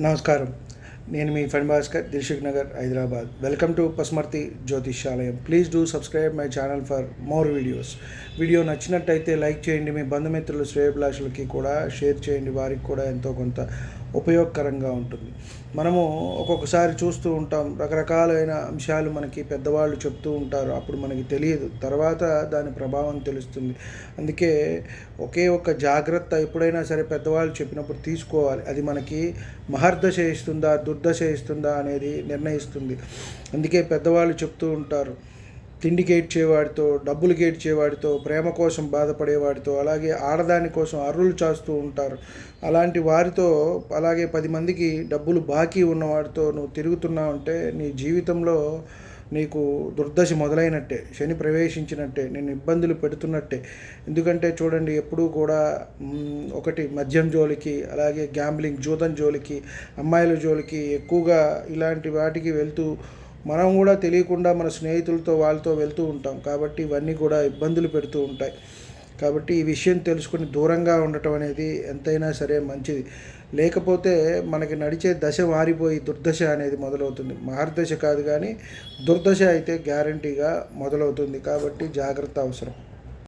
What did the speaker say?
నమస్కారం. నేను మీ friend Bhaskar Dilsukhnagar Hyderabad. Welcome to Pasmarthi జ్యోతిష్యాలయం. Please do subscribe my channel for more videos. Video నచ్చినట్టయితే like చేయండి. మీ బంధుమిత్రులు శ్రేయభిలాషులకి కూడా షేర్ చేయండి. వారికి కూడా ఎంతో కొంత ఉపయోగకరంగా ఉంటుంది. మనము ఒక్కొక్కసారి చూస్తూ ఉంటాం రకరకాలైన అంశాలు మనకి పెద్దవాళ్ళు చెప్తూ ఉంటారు. అప్పుడు మనకి తెలియదు. తర్వాత దాని ప్రభావం తెలుస్తుంది. అందుకే ఒకే ఒక్క జాగ్రత్త ఎప్పుడైనా సరే పెద్దవాళ్ళు చెప్పినప్పుడు తీసుకోవాలి. అది మనకి మహర్దశ ఇస్తుందా దుర్దశ ఇస్తుందా అనేది నిర్ణయిస్తుంది. అందుకే పెద్దవాళ్ళు చెప్తూ ఉంటారు. తిండికి ఏడ్చేవాడితో డబ్బులకి ఏడ్చేవాడితో ప్రేమ కోసం బాధపడేవాడితో అలాగే ఆడదాని కోసం అర్రులు చాస్తూ ఉంటారు. అలాంటి వారితో అలాగే పది మందికి డబ్బులు బాకీ ఉన్నవాడితో నువ్వు తిరుగుతున్నావంటే నీ జీవితంలో నీకు దుర్దశ మొదలైనట్టే. శని ప్రవేశించినట్టే. నేను ఇబ్బందులు పెడుతున్నట్టే. ఎందుకంటే చూడండి ఎప్పుడూ కూడా ఒకటి మద్యం జోలికి అలాగే గ్యాంబ్లింగ్ జూదం జోలికి అమ్మాయిల జోలికి ఎక్కువగా ఇలాంటి వాటికి వెళ్తూ మనం కూడా తెలియకుండా మన స్నేహితులతో వాళ్ళతో వెళ్తూ ఉంటాం. కాబట్టి ఇవన్నీ కూడా ఇబ్బందులు పెడుతూ ఉంటాయి. కాబట్టి ఈ విషయం తెలుసుకుని దూరంగా ఉండటం అనేది ఎంతైనా సరే మంచిది. లేకపోతే మనకి నడిచే దశ మారిపోయి దుర్దశ అనేది మొదలవుతుంది. మహర్దశ కాదు కానీ దుర్దశ అయితే గ్యారంటీగా మొదలవుతుంది. కాబట్టి జాగ్రత్త అవసరం.